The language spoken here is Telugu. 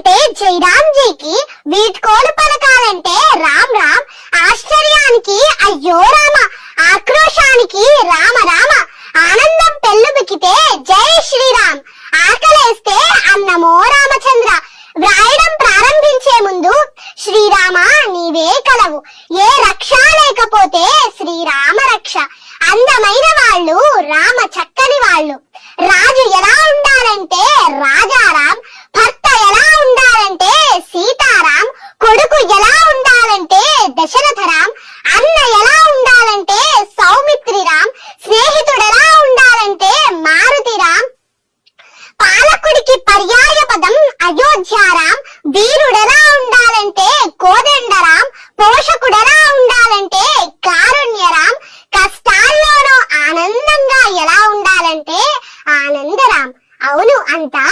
అంటే జయరాంజీకి వీడ్కోలు పలకాలంటే రామ్ రామ్ ఆశ్చర్యానికి అయ్యో రామ ఆక్రోశానికి రామ రామ ఆనందం పెళ్ళు పెళ్ళుబికితే జై శ్రీరామ్ ఆకలేస్తే అన్నమో రామచంద్ర వ్రాయడం ప్రారంభించే ముందు శ్రీరామ నీవే కలవు ఏ రక్ష లేకపోతే శ్రీరామ రక్ష అందమైన వాళ్ళు రామ అన్న ఎలా ఉండాలంటే సౌమిత్రి రామ్ స్నేహితుడు ఎలా ఉండాలంటే మారుతి పాలకుడికి పర్యాయ పదం అయోధ్యారామ్. వీరుడెలా ఉండాలంటే కోదండరాం పోషకుడెలా ఉండాలంటే కారుణ్యరాం కష్టాల్లోనూ ఆనందంగా ఎలా ఉండాలంటే ఆనందరాం అవును అంతా